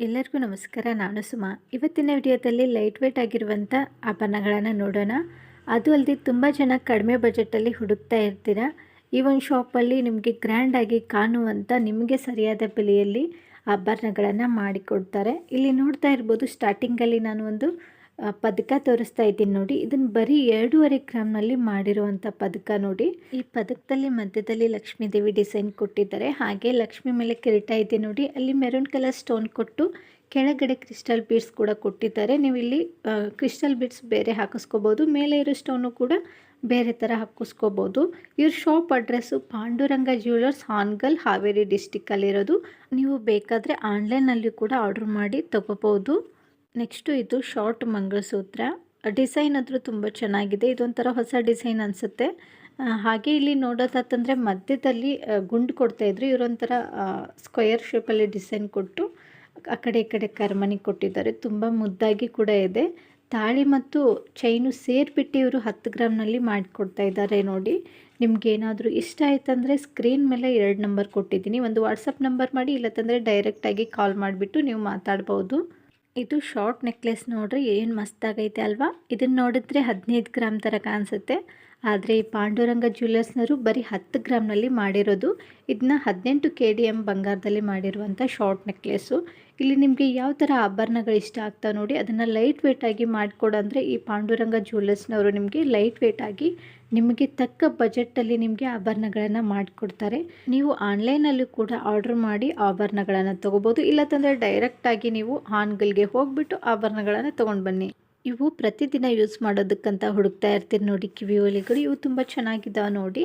ಎಲ್ಲರಿಗೂ ನಮಸ್ಕಾರ. ನಾನು ಸುಮಾ. ಇವತ್ತಿನ ವಿಡಿಯೋದಲ್ಲಿ ಲೈಟ್ ವೇಟ್ ಆಗಿರುವಂಥ ಆಭರಣಗಳನ್ನು ನೋಡೋಣ. ಅದು ಅಲ್ಲದೆ ತುಂಬ ಜನ ಕಡಿಮೆ ಬಜೆಟಲ್ಲಿ ಹುಡುಕ್ತಾ ಇರ್ತೀರ? ಈ ಒಂದು ಶಾಪಲ್ಲಿ ನಿಮಗೆ ಗ್ರ್ಯಾಂಡಾಗಿ ಕಾಣುವಂಥ ನಿಮಗೆ ಸರಿಯಾದ ಬೆಲೆಯಲ್ಲಿ ಆಭರಣಗಳನ್ನು ಮಾಡಿಕೊಡ್ತಾರೆ. ಇಲ್ಲಿ ನೋಡ್ತಾ ಇರ್ಬೋದು ಸ್ಟಾರ್ಟಿಂಗಲ್ಲಿ ನಾನು ಒಂದು ಪದಕ ತೋರಿಸ್ತಾ ಇದ್ದೀನಿ ನೋಡಿ. ಇದನ್ನು ಬರೀ ಎರಡೂವರೆ ಗ್ರಾಮ್ನಲ್ಲಿ ಮಾಡಿರುವಂಥ ಪದಕ ನೋಡಿ. ಈ ಪದಕದಲ್ಲಿ ಮಧ್ಯದಲ್ಲಿ ಲಕ್ಷ್ಮೀ ದೇವಿ ಡಿಸೈನ್ ಕೊಟ್ಟಿದ್ದಾರೆ. ಹಾಗೆ ಲಕ್ಷ್ಮಿ ಮೇಲೆ ಕಿರೀಟ ಇದೆ ನೋಡಿ. ಅಲ್ಲಿ ಮೆರೂನ್ ಕಲರ್ ಸ್ಟೋನ್ ಕೊಟ್ಟು ಕೆಳಗಡೆ ಕ್ರಿಸ್ಟಲ್ ಬೀಡ್ಸ್ ಕೂಡ ಕೊಟ್ಟಿದ್ದಾರೆ. ನೀವು ಇಲ್ಲಿ ಕ್ರಿಸ್ಟಲ್ ಬೀಡ್ಸ್ ಬೇರೆ ಹಾಕಿಸ್ಕೋಬೋದು. ಮೇಲೆ ಇರೋ ಸ್ಟೋನು ಕೂಡ ಬೇರೆ ಥರ ಹಾಕಿಸ್ಕೋಬೋದು. ಇವ್ರ shop address Pandurang jewellers Hangal, Haveri ಡಿಸ್ಟಿಕ್ಕಲ್ಲಿರೋದು. ನೀವು ಬೇಕಾದರೆ ಆನ್ಲೈನಲ್ಲಿ ಕೂಡ ಆರ್ಡ್ರ್ ಮಾಡಿ ತಗೋಬೋದು. ನೆಕ್ಸ್ಟು ಇದು ಶಾರ್ಟ್ ಮಂಗಳಸೂತ್ರ. ಡಿಸೈನ್ ಆದರೂ ತುಂಬ ಚೆನ್ನಾಗಿದೆ. ಇದೊಂಥರ ಹೊಸ ಡಿಸೈನ್ ಅನಿಸುತ್ತೆ. ಹಾಗೆ ಇಲ್ಲಿ ನೋಡೋದಾತಂದರೆ ಮಧ್ಯದಲ್ಲಿ ಗುಂಡು ಕೊಡ್ತಾಯಿದ್ರು ಇವರೊಂಥರ ಸ್ಕ್ವಯರ್ ಶೇಪಲ್ಲಿ ಡಿಸೈನ್ ಕೊಟ್ಟು, ಆ ಕಡೆ ಈ ಕಡೆ ಕರ್ಮನಿ ಕೊಟ್ಟಿದ್ದಾರೆ. ತುಂಬ ಮುದ್ದಾಗಿ ಕೂಡ ಇದೆ. ತಾಳಿ ಮತ್ತು ಚೈನು ಸೇರಿಬಿಟ್ಟು ಇವರು ಹತ್ತು ಗ್ರಾಮ್ನಲ್ಲಿ ಮಾಡಿಕೊಡ್ತಾ ಇದ್ದಾರೆ ನೋಡಿ. ನಿಮ್ಗೆ ಏನಾದರೂ ಇಷ್ಟ ಆಯ್ತಂದರೆ ಸ್ಕ್ರೀನ್ ಮೇಲೆ ಎರಡು ನಂಬರ್ ಕೊಟ್ಟಿದ್ದೀನಿ. ಒಂದು ವಾಟ್ಸಪ್ ನಂಬರ್ ಮಾಡಿ, ಇಲ್ಲತ್ತಂದರೆ ಡೈರೆಕ್ಟಾಗಿ ಕಾಲ್ ಮಾಡಿಬಿಟ್ಟು ನೀವು ಮಾತಾಡ್ಬೋದು. ಇದು ಶಾರ್ಟ್ ನೆಕ್ಲೆಸ್ ನೋಡ್ರಿ, ಏನು ಮಸ್ತಾಗೈತೆ ಅಲ್ವಾ? ಇದನ್ನು ನೋಡಿದ್ರೆ ಹದಿನೈದು ಗ್ರಾಮ್ ಥರ ಕಾಣಿಸುತ್ತೆ. ಆದರೆ ಈ ಪಾಂಡುರಂಗ ಜ್ಯುವೆಲರ್ಸ್ನವರು ಬರೀ ಹತ್ತು ಗ್ರಾಮ್ನಲ್ಲಿ ಮಾಡಿರೋದು. ಇದನ್ನ ಹದಿನೆಂಟು ಕೆ ಡಿ ಎಂ ಬಂಗಾರದಲ್ಲಿ ಮಾಡಿರುವಂಥ ಶಾರ್ಟ್ ನೆಕ್ಲೆಸ್ಸು ಇಲ್ಲಿ ನಿಮಗೆ ಯಾವ ಥರ ಆಭರಣಗಳು ಇಷ್ಟ ಆಗ್ತಾವೆ ನೋಡಿ, ಅದನ್ನು ಲೈಟ್ ವೇಟಾಗಿ ಮಾಡಿಕೊಡಂದರೆ ಈ ಪಾಂಡುರಂಗ ಜ್ಯುವೆಲರ್ಸ್ನವರು ನಿಮಗೆ ಲೈಟ್ ವೇಟಾಗಿ ನಿಮಗೆ ತಕ್ಕ ಬಜೆಟಲ್ಲಿ ನಿಮಗೆ ಆಭರಣಗಳನ್ನು ಮಾಡಿಕೊಡ್ತಾರೆ. ನೀವು ಆನ್ಲೈನಲ್ಲೂ ಕೂಡ ಆರ್ಡರ್ ಮಾಡಿ ಆಭರಣಗಳನ್ನು ತೊಗೋಬೋದು. ಇಲ್ಲತ್ತಂದರೆ ಡೈರೆಕ್ಟಾಗಿ ನೀವು ಹಾನ್ಗಲ್ಗೆ ಹೋಗಿಬಿಟ್ಟು ಆಭರಣಗಳನ್ನು ತೊಗೊಂಡು ಬನ್ನಿ. ಇವು ಪ್ರತಿದಿನ ಯೂಸ್ ಮಾಡೋದಕ್ಕಂತ ಹುಡುಕ್ತಾ ಇರ್ತೀರಿ ನೋಡಿ ಕಿವಿ ಇವು ತುಂಬ ಚೆನ್ನಾಗಿದ್ದಾವೆ ನೋಡಿ.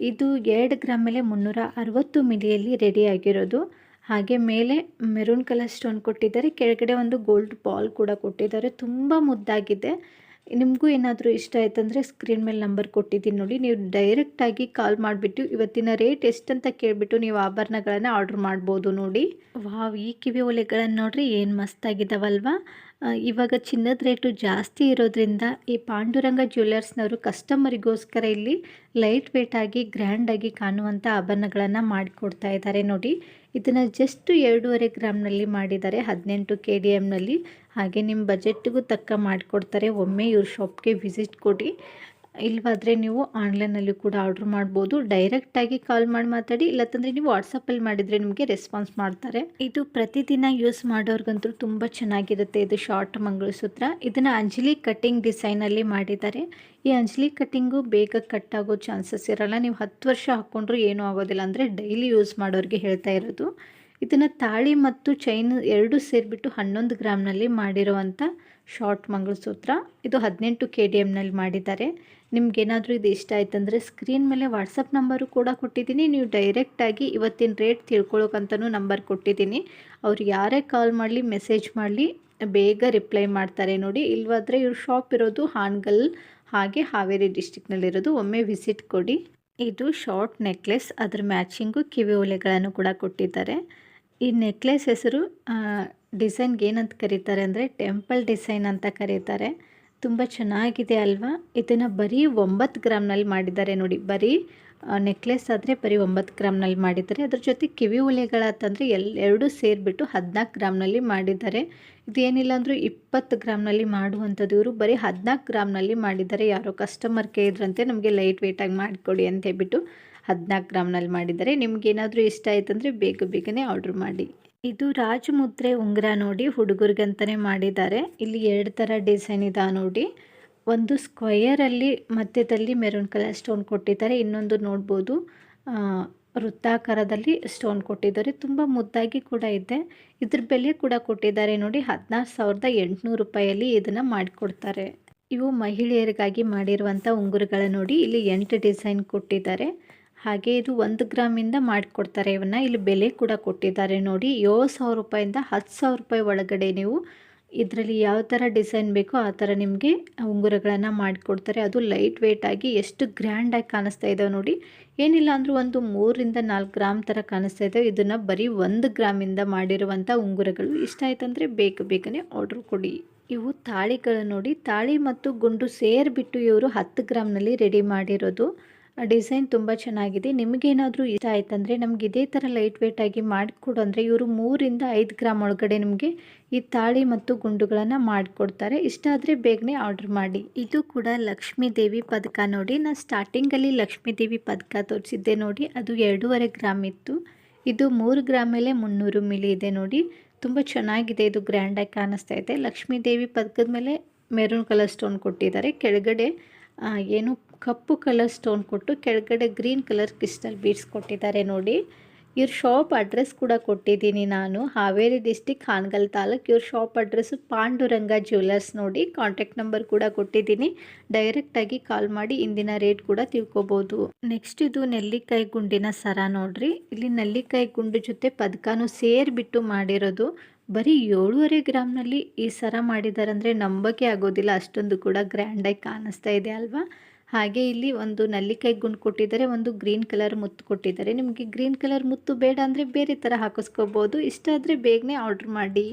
ಇದು ಎರಡು ಗ್ರಾಮ್ ಮೇಲೆ ಮುನ್ನೂರ ಅರವತ್ತು ಮಿಲಿಯಲ್ಲಿ ರೆಡಿ ಆಗಿರೋದು. ಹಾಗೆ ಮೇಲೆ ಮೆರೂನ್ ಕಲರ್ ಸ್ಟೋನ್ ಕೊಟ್ಟಿದ್ದಾರೆ. ಕೆಳಗಡೆ ಒಂದು ಗೋಲ್ಡ್ ಬಾಲ್ ಕೂಡ ಕೊಟ್ಟಿದ್ದಾರೆ. ತುಂಬ ಮುದ್ದಾಗಿದೆ. ನಿಮಗೂ ಏನಾದರೂ ಇಷ್ಟ ಆಯ್ತಂದರೆ ಸ್ಕ್ರೀನ್ ಮೇಲೆ ನಂಬರ್ ಕೊಟ್ಟಿದ್ದೀನಿ ನೋಡಿ. ನೀವು ಡೈರೆಕ್ಟಾಗಿ ಕಾಲ್ ಮಾಡಿಬಿಟ್ಟು ಇವತ್ತಿನ ರೇಟ್ ಎಷ್ಟು ಅಂತ ಕೇಳಿಬಿಟ್ಟು ನೀವು ಆಭರಣಗಳನ್ನು ಆರ್ಡ್ರ್ ಮಾಡ್ಬೋದು ನೋಡಿ. ವಾವ್, ಈ ಕಿವಿ ಒಲೆಗಳನ್ನು ನೋಡ್ರಿ ಏನು ಮಸ್ತಾಗಿದ್ದಾವಲ್ವಾ ಇವಾಗ ಚಿನ್ನದ ರೇಟು ಜಾಸ್ತಿ ಇರೋದ್ರಿಂದ ಈ ಪಾಂಡುರಂಗ ಜ್ಯುವೆಲರ್ಸ್ನವರು ಕಸ್ಟಮರಿಗೋಸ್ಕರ ಇಲ್ಲಿ ಲೈಟ್ ವೇಟಾಗಿ ಗ್ರ್ಯಾಂಡಾಗಿ ಕಾಣುವಂಥ ಆಭರಣಗಳನ್ನು ಮಾಡಿಕೊಡ್ತಾ ಇದ್ದಾರೆ ನೋಡಿ. ಇದನ್ನು ಜಸ್ಟ್ ಎರಡೂವರೆ ಗ್ರಾಮ್ನಲ್ಲಿ ಮಾಡಿದ್ದಾರೆ. ಹದಿನೆಂಟು ಕೆ ಡಿ ಎಮ್ನಲ್ಲಿ ಹಾಗೆ ನಿಮ್ಮ ಬಜೆಟ್ಗೂ ತಕ್ಕ ಮಾಡಿಕೊಡ್ತಾರೆ. ಒಮ್ಮೆ ಇವ್ರ ಶಾಪ್ಗೆ ವಿಸಿಟ್ ಕೊಡಿ. ಇಲ್ವಾದರೆ ನೀವು ಆನ್ಲೈನಲ್ಲಿ ಕೂಡ ಆರ್ಡ್ರ್ ಮಾಡ್ಬೋದು. ಡೈರೆಕ್ಟಾಗಿ ಕಾಲ್ ಮಾಡಿ ಮಾತಾಡಿ. ಇಲ್ಲತ್ತಂದರೆ ನೀವು ವಾಟ್ಸಪ್ಪಲ್ಲಿ ಮಾಡಿದರೆ ನಿಮಗೆ ರೆಸ್ಪಾನ್ಸ್ ಮಾಡ್ತಾರೆ. ಇದು ಪ್ರತಿದಿನ ಯೂಸ್ ಮಾಡೋರ್ಗಂತೂ ತುಂಬ ಚೆನ್ನಾಗಿರುತ್ತೆ. ಇದು ಶಾರ್ಟ್ ಮಂಗಳಸೂತ್ರ. ಇದನ್ನು ಅಂಜಲಿ ಕಟ್ಟಿಂಗ್ ಡಿಸೈನಲ್ಲಿ ಮಾಡಿದ್ದಾರೆ. ಈ ಅಂಜಲಿ ಕಟ್ಟಿಂಗು ಬೇಗ ಕಟ್ ಆಗೋ ಚಾನ್ಸಸ್ ಇರಲ್ಲ. ನೀವು ಹತ್ತು ವರ್ಷ ಹಾಕ್ಕೊಂಡ್ರೂ ಏನೂ ಆಗೋದಿಲ್ಲ. ಅಂದರೆ ಡೈಲಿ ಯೂಸ್ ಮಾಡೋರಿಗೆ ಹೇಳ್ತಾ ಇರೋದು. ಇದನ್ನು ತಾಳಿ ಮತ್ತು ಚೈನ್ ಎರಡು ಸೇರಿಬಿಟ್ಟು ಹನ್ನೊಂದು ಗ್ರಾಮ್ನಲ್ಲಿ ಮಾಡಿರುವಂಥ ಶಾರ್ಟ್ ಮಂಗಳಸೂತ್ರ. ಇದು ಹದಿನೆಂಟು ಕೆ ಡಿ ಎಮ್ನಲ್ಲಿ ಮಾಡಿದ್ದಾರೆ. ನಿಮಗೇನಾದರೂ ಇದು ಇಷ್ಟ ಆಯ್ತಂದರೆ ಸ್ಕ್ರೀನ್ ಮೇಲೆ ವಾಟ್ಸಪ್ ನಂಬರು ಕೂಡ ಕೊಟ್ಟಿದ್ದೀನಿ. ನೀವು ಡೈರೆಕ್ಟಾಗಿ ಇವತ್ತಿನ ರೇಟ್ ತಿಳ್ಕೊಳ್ಳೋಕ್ಕಂತನೂ ನಂಬರ್ ಕೊಟ್ಟಿದ್ದೀನಿ. ಅವ್ರು ಯಾರೇ ಕಾಲ್ ಮಾಡಲಿ ಮೆಸೇಜ್ ಮಾಡಲಿ, ಬೇಗ ರಿಪ್ಲೈ ಮಾಡ್ತಾರೆ ನೋಡಿ. ಇಲ್ವಾದರೆ ಇವ್ರ ಶಾಪ್ ಇರೋದು ಹಾನ್ಗಲ್, ಹಾಗೆ ಹಾವೇರಿ ಡಿಸ್ಟಿಕ್ನಲ್ಲಿರೋದು ಒಮ್ಮೆ ವಿಸಿಟ್ ಕೊಡಿ. ಇದು ಶಾರ್ಟ್ ನೆಕ್ಲೆಸ್ ಅದ್ರ ಮ್ಯಾಚಿಂಗು ಕಿವಿ ಓಲೆಗಳನ್ನು ಕೂಡ ಕೊಟ್ಟಿದ್ದಾರೆ. ಈ ನೆಕ್ಲೆಸ್ ಹೆಸರು ಡಿಸೈನ್ಗೆ ಏನಂತ ಕರೀತಾರೆ ಅಂದರೆ ಟೆಂಪಲ್ ಡಿಸೈನ್ ಅಂತ ಕರೀತಾರೆ. ತುಂಬ ಚೆನ್ನಾಗಿದೆ ಅಲ್ವಾ? ಇದನ್ನು ಬರೀ ಒಂಬತ್ತು ಗ್ರಾಮ್ನಲ್ಲಿ ಮಾಡಿದ್ದಾರೆ ನೋಡಿ. ಬರೀ ನೆಕ್ಲೆಸ್ ಆದರೆ ಬರೀ ಒಂಬತ್ತು ಗ್ರಾಮ್ನಲ್ಲಿ ಮಾಡಿದ್ದಾರೆ. ಅದ್ರ ಜೊತೆ ಕಿವಿ ಉಲೆಗಳಾತಂದರೆ ಎಲ್, ಎರಡೂ ಸೇರಿಬಿಟ್ಟು ಹದಿನಾಲ್ಕು ಗ್ರಾಮ್ನಲ್ಲಿ ಮಾಡಿದ್ದಾರೆ. ಇದೇನಿಲ್ಲ ಅಂದರೂ ಇಪ್ಪತ್ತು ಗ್ರಾಮ್ನಲ್ಲಿ ಮಾಡುವಂಥದ್ದು. ಇವರು ಬರೀ ಹದಿನಾಲ್ಕು ಗ್ರಾಮ್ನಲ್ಲಿ ಮಾಡಿದ್ದಾರೆ. ಯಾರೋ ಕಸ್ಟಮರ್ ಕೇಳಿದ್ರಂತೆ, ನಮಗೆ ಲೈಟ್ ವೆಯ್ಟಾಗಿ ಮಾಡಿಕೊಡಿ ಅಂತ ಹೇಳ್ಬಿಟ್ಟು ಹದಿನಾಲ್ಕು ಗ್ರಾಮ್ನಲ್ಲಿ ಮಾಡಿದ್ದಾರೆ ನಿಮ್ಗೇನಾದರೂ ಇಷ್ಟ ಆಯ್ತಂದರೆ ಬೇಗ ಬೇಗನೆ ಆರ್ಡ್ರ್ ಮಾಡಿ. ಇದು ರಾಜಮುದ್ರೆ ಉಂಗುರ ನೋಡಿ ಹುಡುಗರಿಗಂತಲೇ ಮಾಡಿದ್ದಾರೆ. ಇಲ್ಲಿ ಎರಡು ಥರ ಡಿಸೈನ್ ಇದೆ ನೋಡಿ. ಒಂದು ಸ್ಕ್ವಯರಲ್ಲಿ ಮಧ್ಯದಲ್ಲಿ ಮೆರೂನ್ ಕಲರ್ ಸ್ಟೋನ್ ಕೊಟ್ಟಿದ್ದಾರೆ, ಇನ್ನೊಂದು ನೋಡ್ಬೋದು ವೃತ್ತಾಕಾರದಲ್ಲಿ ಸ್ಟೋನ್ ಕೊಟ್ಟಿದ್ದಾರೆ. ತುಂಬ ಮುದ್ದಾಗಿ ಕೂಡ ಇದೆ. ಇದ್ರ ಬೆಲೆ ಕೂಡ ಕೊಟ್ಟಿದ್ದಾರೆ ನೋಡಿ. ಹದಿನಾರು ಸಾವಿರದ ಎಂಟುನೂರು ರೂಪಾಯಲ್ಲಿ ಇದನ್ನು ಮಾಡಿಕೊಡ್ತಾರೆ. ಇವು ಮಹಿಳೆಯರಿಗಾಗಿ ಮಾಡಿರುವಂಥ ಉಂಗುರಗಳ ನೋಡಿ. ಇಲ್ಲಿ ಎಂಟು ಡಿಸೈನ್ ಕೊಟ್ಟಿದ್ದಾರೆ. ಹಾಗೆ ಇದು ಒಂದು ಗ್ರಾಮಿಂದ ಮಾಡಿಕೊಡ್ತಾರೆ. ಇವನ್ನ ಇಲ್ಲಿ ಬೆಲೆ ಕೂಡ ಕೊಟ್ಟಿದ್ದಾರೆ. ನೋಡಿ, ಏಳು ಸಾವಿರ ರೂಪಾಯಿಂದ ಹತ್ತು ಸಾವಿರ ರೂಪಾಯಿ ಒಳಗಡೆ ನೀವು ಇದರಲ್ಲಿ ಯಾವ ಥರ ಡಿಸೈನ್ ಬೇಕೋ ಆ ಥರ ನಿಮಗೆ ಉಂಗುರಗಳನ್ನು ಮಾಡಿಕೊಡ್ತಾರೆ. ಅದು ಲೈಟ್ ವೆಯ್ಟಾಗಿ ಎಷ್ಟು ಗ್ರ್ಯಾಂಡಾಗಿ ಕಾಣಿಸ್ತಾ ಇದ್ದಾವೆ ನೋಡಿ. ಏನಿಲ್ಲ ಅಂದರೂ ಒಂದು ಮೂರರಿಂದ ನಾಲ್ಕು ಗ್ರಾಮ್ ಥರ ಕಾಣಿಸ್ತಾ ಇದ್ದಾವೆ ಇದನ್ನು ಬರೀ ಒಂದು ಗ್ರಾಮಿಂದ ಮಾಡಿರುವಂಥ ಉಂಗುರಗಳು. ಇಷ್ಟ ಆಯ್ತಂದರೆ ಬೇಗ ಬೇಗನೆ ಆರ್ಡ್ರ್ ಕೊಡಿ. ಇವು ತಾಳಿಗಳು ನೋಡಿ. ತಾಳಿ ಮತ್ತು ಗುಂಡು ಸೇರಿಬಿಟ್ಟು ಇವರು ಹತ್ತು ಗ್ರಾಮ್ನಲ್ಲಿ ರೆಡಿ ಮಾಡಿರೋದು. ಡಿಸೈನ್ ತುಂಬ ಚೆನ್ನಾಗಿದೆ. ನಿಮಗೇನಾದರೂ ಇಷ್ಟ ಆಯ್ತಂದರೆ ನಮ್ಗೆ ಇದೇ ಥರ ಲೈಟ್ ವೇಟ್ ಆಗಿ ಮಾಡಿಕೊಡು ಅಂದರೆ ಇವರು ಮೂರಿಂದ ಐದು ಗ್ರಾಮ್ ಒಳಗಡೆ ನಿಮಗೆ ಈ ತಾಳಿ ಮತ್ತು ಗುಂಡುಗಳನ್ನು ಮಾಡಿಕೊಡ್ತಾರೆ. ಇಷ್ಟ ಆದರೆ ಬೇಗನೆ ಆರ್ಡರ್ ಮಾಡಿ. ಇದು ಕೂಡ ಲಕ್ಷ್ಮೀ ದೇವಿ ಪದಕ ನೋಡಿ. ನಾನು ಸ್ಟಾರ್ಟಿಂಗಲ್ಲಿ ಲಕ್ಷ್ಮೀ ದೇವಿ ಪದಕ ತೋರಿಸಿದ್ದೆ ನೋಡಿ. ಅದು ಎರಡೂವರೆ ಗ್ರಾಮ್ ಇತ್ತು. ಇದು ಮೂರು ಗ್ರಾಮ್ ಮೇಲೆ ಮುನ್ನೂರು ಮಿಲಿ ಇದೆ ನೋಡಿ. ತುಂಬ ಚೆನ್ನಾಗಿದೆ. ಇದು ಗ್ರ್ಯಾಂಡಾಗಿ ಕಾಣಿಸ್ತಾ ಇದೆ. ಲಕ್ಷ್ಮೀ ದೇವಿ ಪದಕದ ಮೇಲೆ ಮೆರೂನ್ ಕಲರ್ ಸ್ಟೋನ್ ಕೊಟ್ಟಿದ್ದಾರೆ. ಕೆಳಗಡೆ ಏನು ಕಪ್ಪು ಕಲರ್ ಸ್ಟೋನ್ ಕೊಟ್ಟು ಕೆಳಗಡೆ ಗ್ರೀನ್ ಕಲರ್ ಕ್ರಿಸ್ಟಲ್ ಬೀಡ್ಸ್ ಕೊಟ್ಟಿದ್ದಾರೆ ನೋಡಿ. ಇವ್ರ ಶಾಪ್ ಅಡ್ರೆಸ್ ಕೂಡ ಕೊಟ್ಟಿದ್ದೀನಿ ನಾನು. ಹಾವೇರಿ ಡಿಸ್ಟಿಕ್ ಹಾನಗಲ್ ತಾಲೂಕು. ಇವ್ರ ಶಾಪ್ ಅಡ್ರೆಸ್ಸು ಪಾಂಡುರಂಗ ಜ್ಯುವೆಲರ್ಸ್ ನೋಡಿ. ಕಾಂಟ್ಯಾಕ್ಟ್ ನಂಬರ್ ಕೂಡ ಕೊಟ್ಟಿದ್ದೀನಿ. ಡೈರೆಕ್ಟಾಗಿ ಕಾಲ್ ಮಾಡಿ ಇಂದಿನ ರೇಟ್ ಕೂಡ ತಿಳ್ಕೊಬೋದು. ನೆಕ್ಸ್ಟ್ ಇದು ನೆಲ್ಲಿಕಾಯಿ ಗುಂಡಿನ ಸರ ನೋಡ್ರಿ. ಇಲ್ಲಿ ನೆಲ್ಲಿಕಾಯಿ ಗುಂಡು ಜೊತೆ ಪದಕನೂ ಸೇರಿಬಿಟ್ಟು ಮಾಡಿರೋದು. ಬರೀ ಏಳೂವರೆ ಗ್ರಾಮ್ನಲ್ಲಿ ಈ ಸರ ಮಾಡಿದ್ದಾರೆ ಅಂದರೆ ನಂಬಕ್ಕೆ ಆಗೋದಿಲ್ಲ. ಅಷ್ಟೊಂದು ಕೂಡ ಗ್ರ್ಯಾಂಡಾಗಿ ಕಾಣಿಸ್ತಾ ಇದೆ ಅಲ್ವಾ? ಹಾಗೆ ಇಲ್ಲಿ ಒಂದು ನಲ್ಲಿಕಾಯಿ ಗುಂಡು ಕೊಟ್ಟಿದ್ದಾರೆ, ಒಂದು ಗ್ರೀನ್ ಕಲರ್ ಮುತ್ತು ಕೊಟ್ಟಿದ್ದಾರೆ. ನಿಮಗೆ ಗ್ರೀನ್ ಕಲರ್ ಮುತ್ತು ಬೇಡ ಅಂದರೆ ಬೇರೆ ಥರ ಹಾಕಿಸ್ಕೋಬೋದು. ಇಷ್ಟ ಆದರೆ ಬೇಗನೆ ಆರ್ಡ್ರ್ ಮಾಡಿ.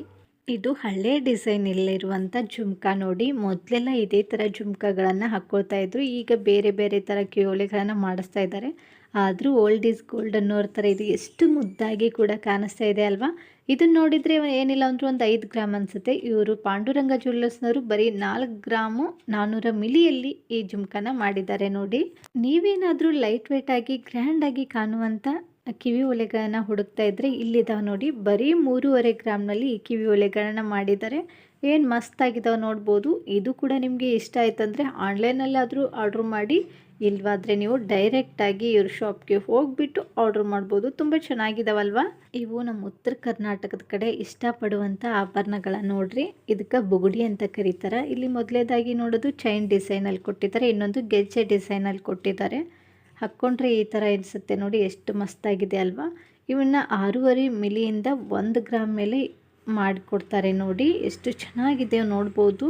ಇದು ಹಳೆ ಡಿಸೈನ್ ಇರುವಂಥ ಜುಮ್ಕಾ ನೋಡಿ. ಮೊದಲೆಲ್ಲ ಇದೇ ಥರ ಜುಮ್ಕಾಗಳನ್ನು ಹಾಕ್ಕೊಳ್ತಾ ಇದ್ರು. ಈಗ ಬೇರೆ ಬೇರೆ ಥರ ಕಿಯೋಳಿಗಳನ್ನು ಮಾಡಿಸ್ತಾ ಇದ್ದಾರೆ. ಆದರೂ ಓಲ್ಡ್ ಈಸ್ ಗೋಲ್ಡ್ ಅನ್ನೋರ ಥರ ಇದು. ಎಷ್ಟು ಮುದ್ದಾಗಿ ಕೂಡ ಕಾಣಿಸ್ತಾ ಇದೆ ಅಲ್ವಾ? ಇದನ್ನ ನೋಡಿದರೆ ಏನಿಲ್ಲ ಅಂದರೂ ಒಂದು ಐದು ಗ್ರಾಮ್ ಅನಿಸುತ್ತೆ. ಇವರು ಪಾಂಡುರಂಗ ಜ್ಯುವೆಲ್ಲರ್ಸ್ನವರು ಬರೀ ನಾಲ್ಕು ಗ್ರಾಮು ನಾನ್ನೂರ ಮಿಲಿಯಲ್ಲಿ ಈ ಜುಮ್ಕನ ಮಾಡಿದ್ದಾರೆ ನೋಡಿ. ನೀವೇನಾದರೂ ಲೈಟ್ ವೇಟ್ ಆಗಿ ಗ್ರ್ಯಾಂಡ್ ಆಗಿ ಕಾಣುವಂಥ ಕಿವಿ ಒಲೆಗಳನ್ನ ಹುಡುಕ್ತಾ ಇದ್ರೆ ಇಲ್ಲಿದಾವೆ ನೋಡಿ, ಬರೀ ಮೂರುವರೆ ಗ್ರಾಮ್ನಲ್ಲಿ ಈ ಕಿವಿ ಒಲೆಗಳನ್ನ ಮಾಡಿದ್ದಾರೆ. ಏನು ಮಸ್ತಾಗಿದ್ದಾವೆ ನೋಡ್ಬೋದು. ಇದು ಕೂಡ ನಿಮಗೆ ಇಷ್ಟ ಆಯ್ತಂದರೆ ಆನ್ಲೈನಲ್ಲಾದರೂ ಆರ್ಡ್ರ್ ಮಾಡಿ, ಇಲ್ವಾದರೆ ನೀವು ಡೈರೆಕ್ಟಾಗಿ ಇವ್ರ ಶಾಪ್ಗೆ ಹೋಗಿಬಿಟ್ಟು ಆರ್ಡ್ರ್ ಮಾಡ್ಬೋದು. ತುಂಬ ಚೆನ್ನಾಗಿದಾವಲ್ವಾ? ಇವು ನಮ್ಮ ಉತ್ತರ ಕರ್ನಾಟಕದ ಕಡೆ ಇಷ್ಟಪಡುವಂಥ ಆಭರಣಗಳ ನೋಡ್ರಿ. ಇದಕ್ಕೆ ಬುಗುಡಿ ಅಂತ ಕರೀತಾರೆ. ಇಲ್ಲಿ ಮೊದಲೇದಾಗಿ ನೋಡೋದು ಚೈನ್ ಡಿಸೈನಲ್ಲಿ ಕೊಟ್ಟಿದ್ದಾರೆ, ಇನ್ನೊಂದು ಗೆಜ್ಜೆ ಡಿಸೈನಲ್ಲಿ ಕೊಟ್ಟಿದ್ದಾರೆ. ಹಾಕ್ಕೊಂಡ್ರೆ ಈ ಥರ ಅನಿಸುತ್ತೆ ನೋಡಿ, ಎಷ್ಟು ಮಸ್ತಾಗಿದೆ ಅಲ್ವಾ? ಇವನ್ನ ಆರೂವರೆ ಮಿಲಿಯಿಂದ ಒಂದು ಗ್ರಾಮ್ ಮೇಲೆ ಮಾಡಿಕೊಡ್ತಾರೆ ನೋಡಿ, ಎಷ್ಟು ಚೆನ್ನಾಗಿದೆ ನೋಡ್ಬೋದು.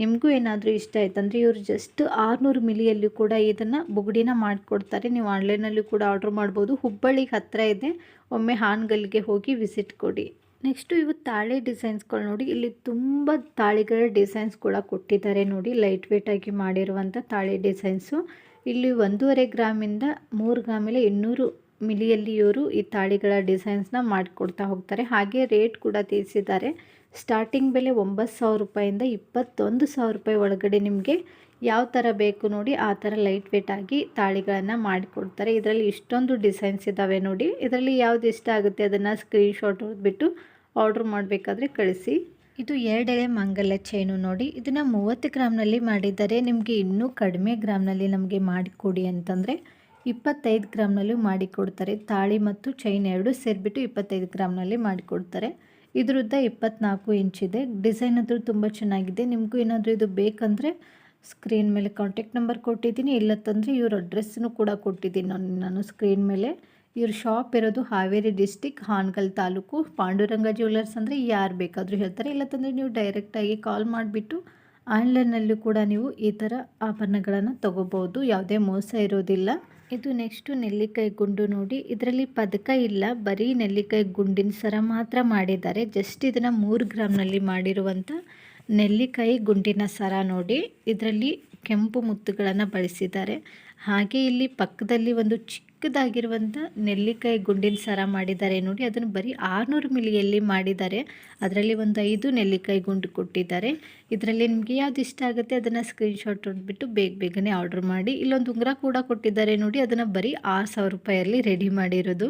ನಿಮಗೂ ಏನಾದರೂ ಇಷ್ಟ ಆಯ್ತಂದರೆ ಇವರು ಜಸ್ಟ್ ಆರುನೂರು ಮಿಲಿಯಲ್ಲೂ ಕೂಡ ಇದನ್ನು ಬುಗುಡಿನ ಮಾಡಿಕೊಡ್ತಾರೆ. ನೀವು ಆನ್ಲೈನಲ್ಲೂ ಕೂಡ ಆರ್ಡ್ರ್ ಮಾಡ್ಬೋದು. ಹುಬ್ಬಳ್ಳಿಗೆ ಹತ್ತಿರ ಇದೆ. ಒಮ್ಮೆ ಹಾನ್ಗಲ್ಗೆ ಹೋಗಿ ವಿಸಿಟ್ ಕೊಡಿ. ನೆಕ್ಸ್ಟು ಇವು ತಾಳೆ ಡಿಸೈನ್ಸ್ಗಳು ನೋಡಿ, ಇಲ್ಲಿ ತುಂಬ ತಾಳಿಗಳ ಡಿಸೈನ್ಸ್ ಕೂಡ ಕೊಟ್ಟಿದ್ದಾರೆ ನೋಡಿ ಲೈಟ್ ವೇಟಾಗಿ ಮಾಡಿರುವಂಥ ತಾಳೆ ಡಿಸೈನ್ಸು. ಇಲ್ಲಿ ಒಂದೂವರೆ ಗ್ರಾಮಿಂದ ಮೂರು ಗ್ರಾಮಲ್ಲಿ ಇನ್ನೂರು ಮಿಲಿಯಲ್ಲಿ ಇವರು ಈ ತಾಳಿಗಳ ಡಿಸೈನ್ಸ್ನ ಮಾಡಿಕೊಡ್ತಾ ಹೋಗ್ತಾರೆ. ಹಾಗೆ ರೇಟ್ ಕೂಡ ತಿಳಿಸಿದ್ದಾರೆ. ಸ್ಟಾರ್ಟಿಂಗ್ ಬೆಲೆ ಒಂಬತ್ತು ಸಾವಿರ ರೂಪಾಯಿಂದ ಇಪ್ಪತ್ತೊಂದು ಸಾವಿರ ರೂಪಾಯಿ ಒಳಗಡೆ ನಿಮಗೆ ಯಾವ ಥರ ಬೇಕು ನೋಡಿ ಆ ಥರ ಲೈಟ್ ವೇಟ್ ಆಗಿ ತಾಳಿಗಳನ್ನು ಮಾಡಿಕೊಡ್ತಾರೆ. ಇದರಲ್ಲಿ ಇಷ್ಟೊಂದು ಡಿಸೈನ್ಸ್ ಇದ್ದಾವೆ ನೋಡಿ. ಇದರಲ್ಲಿ ಯಾವ್ದು ಇಷ್ಟ ಆಗುತ್ತೆ ಅದನ್ನು ಸ್ಕ್ರೀನ್ಶಾಟ್ ಹೊಡೆದ್ಬಿಟ್ಟು ಆರ್ಡ್ರ್ ಮಾಡಬೇಕಾದ್ರೆ ಕಳಿಸಿ. ಇದು ಎರಡೆಳೆ ಮಂಗಲ ಚೈನು ನೋಡಿ, ಇದನ್ನು ಮೂವತ್ತು ಗ್ರಾಮ್ನಲ್ಲಿ ಮಾಡಿದ್ದಾರೆ ನಿಮಗೆ ಇನ್ನೂ ಕಡಿಮೆ ಗ್ರಾಮ್ನಲ್ಲಿ ನಮಗೆ ಮಾಡಿಕೊಡಿ ಅಂತಂದರೆ ಇಪ್ಪತ್ತೈದು ಗ್ರಾಮ್ನಲ್ಲೂ ಮಾಡಿಕೊಡ್ತಾರೆ. ತಾಳಿ ಮತ್ತು ಚೈನ್ ಎರಡು ಸೇರಿಬಿಟ್ಟು ಇಪ್ಪತ್ತೈದು ಗ್ರಾಮ್ನಲ್ಲಿ ಮಾಡಿಕೊಡ್ತಾರೆ. ಇದ್ರದ್ದು ಇಪ್ಪತ್ನಾಲ್ಕು ಇಂಚಿದೆ ಡಿಸೈನ್ ಅಂತೂ ತುಂಬ ಚೆನ್ನಾಗಿದೆ. ನಿಮಗೂ ಏನಾದರೂ ಇದು ಬೇಕಂದರೆ ಸ್ಕ್ರೀನ್ ಮೇಲೆ ಕಾಂಟ್ಯಾಕ್ಟ್ ನಂಬರ್ ಕೊಟ್ಟಿದ್ದೀನಿ. ಇಲ್ಲ ತಂದರೆ ಇವ್ರ ಅಡ್ರೆಸ್ಸನ್ನು ಕೂಡ ಕೊಟ್ಟಿದ್ದೀನಿ ನಾನು ಸ್ಕ್ರೀನ್ ಮೇಲೆ ಇವ್ರ ಶಾಪ್ ಇರೋದು ಹಾವೇರಿ ಡಿಸ್ಟಿಕ್ ಹಾನಗಲ್ ತಾಲೂಕು. ಪಾಂಡುರಂಗ ಜ್ಯುವೆಲರ್ಸ್ ಅಂದರೆ ಯಾರು ಬೇಕಾದರೂ ಹೇಳ್ತಾರೆ. ಇಲ್ಲತ್ತಂದರೆ ನೀವು ಡೈರೆಕ್ಟಾಗಿ ಕಾಲ್ ಮಾಡಿಬಿಟ್ಟು ಆನ್ಲೈನಲ್ಲೂ ಕೂಡ ನೀವು ಈ ಥರ ಆಭರಣಗಳನ್ನು ತೊಗೋಬೋದು. ಯಾವುದೇ ಮೋಸ ಇರೋದಿಲ್ಲ. ಇದು ನೆಕ್ಸ್ಟು ನೆಲ್ಲಿಕಾಯಿ ಗುಂಡು ನೋಡಿ. ಇದರಲ್ಲಿ ಪದಕ ಇಲ್ಲ. ಬರೀ ನೆಲ್ಲಿಕಾಯಿ ಗುಂಡಿನ ಸರ ಮಾತ್ರ ಮಾಡಿದ್ದಾರೆ. ಜಸ್ಟ್ ಇದನ್ನು ಮೂರು ಗ್ರಾಮ್ನಲ್ಲಿ ಮಾಡಿರುವಂಥ ನೆಲ್ಲಿಕಾಯಿ ಗುಂಡಿನ ಸರ ನೋಡಿ. ಇದರಲ್ಲಿ ಕೆಂಪು ಮುತ್ತುಗಳನ್ನು ಬಳಸಿದ್ದಾರೆ. ಹಾಗೆ ಇಲ್ಲಿ ಪಕ್ಕದಲ್ಲಿ ಒಂದು ಚಿಕ್ಕದಾಗಿರುವಂಥ ನೆಲ್ಲಿಕಾಯಿ ಗುಂಡಿನ ಸರ ಮಾಡಿದ್ದಾರೆ ನೋಡಿ, ಅದನ್ನು ಬರೀ ಆರುನೂರು ಮಿಲಿಯಲ್ಲಿ ಮಾಡಿದ್ದಾರೆ. ಅದರಲ್ಲಿ ಒಂದು ಐದು ನೆಲ್ಲಿಕಾಯಿ ಗುಂಡು ಕೊಟ್ಟಿದ್ದಾರೆ. ಇದರಲ್ಲಿ ನಿಮಗೆ ಯಾವ್ದು ಇಷ್ಟ ಆಗುತ್ತೆ ಅದನ್ನು ಸ್ಕ್ರೀನ್ಶಾಟ್ ಹೊಡೆದ್ಬಿಟ್ಟು ಬೇಗ ಬೇಗನೆ ಆರ್ಡ್ರ್ ಮಾಡಿ. ಇಲ್ಲೊಂದು ಉಂಗುರ ಕೂಡ ಕೊಟ್ಟಿದ್ದಾರೆ ನೋಡಿ, ಅದನ್ನು ಬರೀ ಆರು ಸಾವಿರ ರೂಪಾಯಲ್ಲಿ ರೆಡಿ ಮಾಡಿರೋದು.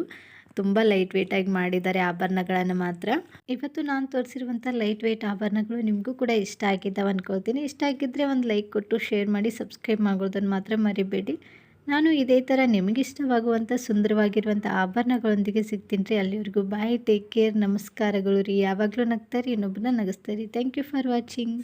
ತುಂಬ ಲೈಟ್ ವೇಟಾಗಿ ಮಾಡಿದ್ದಾರೆ ಆಭರಣಗಳನ್ನು ಮಾತ್ರ. ಇವತ್ತು ನಾನು ತೋರಿಸಿರುವಂಥ ಲೈಟ್ ವೆಯ್ಟ್ ಆಭರಣಗಳು ನಿಮಗೂ ಕೂಡ ಇಷ್ಟ ಆಗಿದ್ದಾವೆ ಅನ್ಕೊಳ್ತೀನಿ. ಇಷ್ಟ ಆಗಿದ್ದರೆ ಒಂದು ಲೈಕ್ ಕೊಟ್ಟು ಶೇರ್ ಮಾಡಿ ಸಬ್ಸ್ಕ್ರೈಬ್ ಮಾಡೋದನ್ನು ಮಾತ್ರ ಮರಿಬೇಡಿ. ನಾನು ಇದೇ ಥರ ನಿಮಗಿಷ್ಟವಾಗುವಂಥ ಸುಂದರವಾಗಿರುವಂಥ ಆಭರಣಗಳೊಂದಿಗೆ ಸಿಗ್ತೀನಿ ರೀ. ಅಲ್ಲಿವರೆಗೂ ಬಾಯ್ ಟೇಕ್ ಕೇರ್ ನಮಸ್ಕಾರಗಳು ರೀ. ಯಾವಾಗಲೂ ನಗ್ತಾರೆ ಇನ್ನೊಬ್ಬನ ನಗಿಸ್ತಾರೆ ಥ್ಯಾಂಕ್ ಯು ಫಾರ್ ವಾಚಿಂಗ್